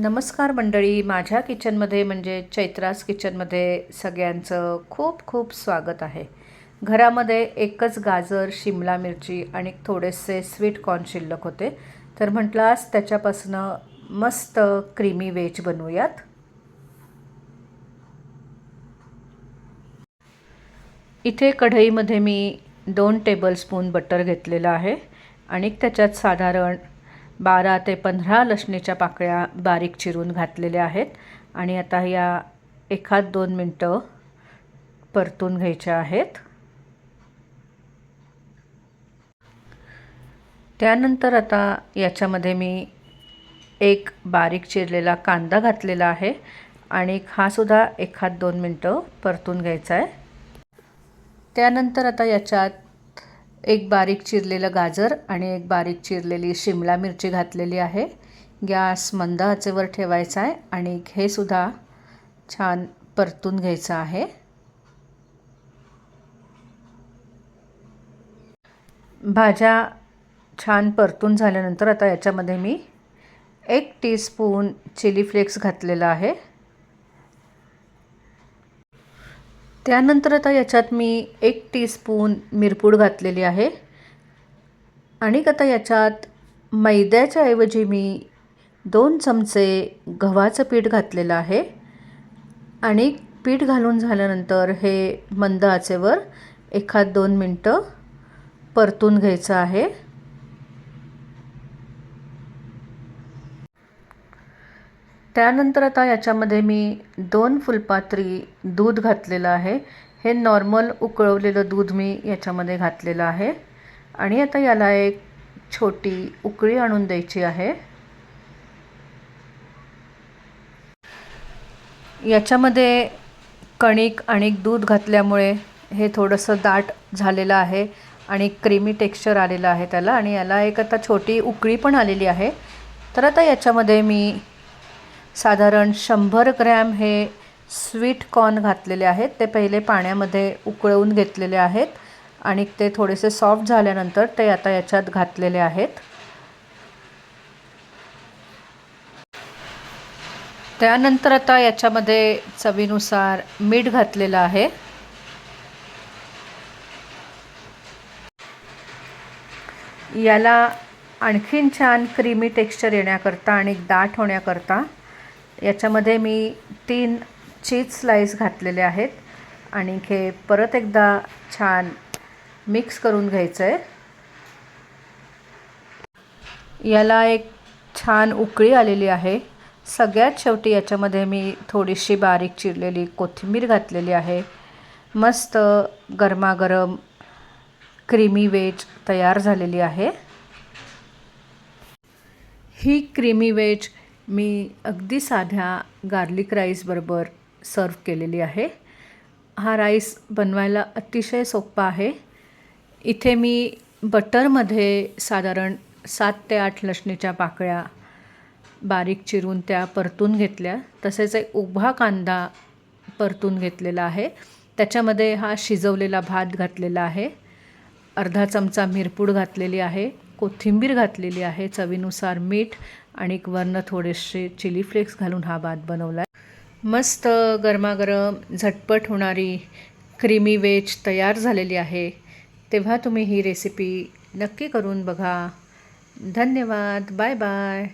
नमस्कार मंडळी. माझ्या किचनमध्ये म्हणजे चैत्रास किचनमध्ये सगळ्यांचं खूप खूप स्वागत आहे. घरामध्ये एकच गाजर शिमला मिरची आणि थोडेसे स्वीट कॉर्न शिल्लक होते. तर म्हटलं आज त्याच्यापासनं मस्त क्रीमी वेज बनवूयात. इथे कढईमध्ये मी दोन टेबलस्पून बटर घेतलेलं आहे आणि त्याच्यात साधारण बारा ते पंधरा लसणीच्या पाकळ्या बारीक चिरून घातलेल्या आहेत. आणि आता या एखाद दोन मिनटं परतून घ्यायच्या आहेत. त्यानंतर आता याच्यामध्ये मी एक बारीक चिरलेला कांदा घातलेला आहे. आणि हा सुद्धा एखाद दोन मिनटं परतून घ्यायचा आहे. त्यानंतर आता याच्यात एक बारीक चिरलेलं गाजर आणि एक बारीक चिरलेली शिमला मिरची घातलेली आहे. गॅस मंद आचेवर ठेवायचा आहे आणि हे सुद्धा छान परतून घ्यायचं आहे. भाज्या छान परतून झाल्यानंतर आता याच्यामध्ये मी एक टीस्पून चिली फ्लेक्स घातलेला आहे. त्यानंतर आता याच्यात मी एक टीस्पून मिरपूड घातलेली आहे. आणि आता याच्यात मैद्याच्या ऐवजी मी दोन चमचे गव्हाचं पीठ घातलेलं आहे. आणि पीठ घालून झाल्यानंतर हे मंद आचेवर एखाद दोन मिनटं परतून घ्यायचं आहे. त्यानंतर आता याच्यामध्ये मी दोन फुलपात्री दूध घातलेलं आहे. हे नॉर्मल उकळवलेलं दूध मी याच्यामध्ये घातलेलं आहे. आणि आता याला एक छोटी उकळी आणून द्यायची आहे. याच्यामध्ये कणिक आणि दूध घातल्यामुळे हे थोडंसं दाट झालेलं आहे आणि क्रीमी टेक्स्चर आलेलं आहे त्याला. आणि याला एक आता छोटी उकळी पण आलेली आहे. तर आता याच्यामध्ये मी साधारण शंभर ग्रॅम हे स्वीट कॉर्न घातलेले आहेत. ते पहिले पाण्यामध्ये उकळवून घेतलेले आहेत आणि ते थोडेसे सॉफ्ट झाल्यानंतर ते आता याच्यात घातलेले आहेत. त्यानंतर आता याच्यामध्ये चवीनुसार मीठ घातलेलं आहे. याला आणखीन छान क्रीमी टेक्स्चर येण्याकरता आणि दाट होण्याकरता याच्यामध्ये मी तीन चीज स्लाईस घातलेले आहेत. आणि हे परत एकदा छान मिक्स करून घ्यायचं आहे याला एक छान उकळी आलेली आहे. सगळ्यात शेवटी याच्यामध्ये मी थोडीशी बारीक चिरलेली कोथिंबीर घातलेली आहे. मस्त गरमागरम क्रीमी वेज तयार झालेली आहे. ही क्रीमी वेज मी अगदी साध्या गार्लिक राईसबरोबर सर्व केलेली आहे. हा राईस बनवायला अतिशय सोप्पा आहे. इथे मी बटरमध्ये साधारण सात ते आठ लसणीच्या पाकळ्या बारीक चिरून त्या परतून घेतल्या. तसेच एक उभा कांदा परतून घेतलेला आहे. त्याच्यामध्ये हा शिजवलेला भात घातलेला आहे. अर्धा चमचा मिरपूड घातलेली आहे. कोथिंबीर घातलेली आहे. चवीनुसार मीठ आणि वरनं थोडेसे चिली फ्लेक्स घालून हा भात बनवला आहे मस्त गरमागरम झटपट होणारी क्रीमी वेज तयार झालेली आहे. तेव्हा तुम्ही ही रेसिपी नक्की करून बघा. धन्यवाद. Bye bye.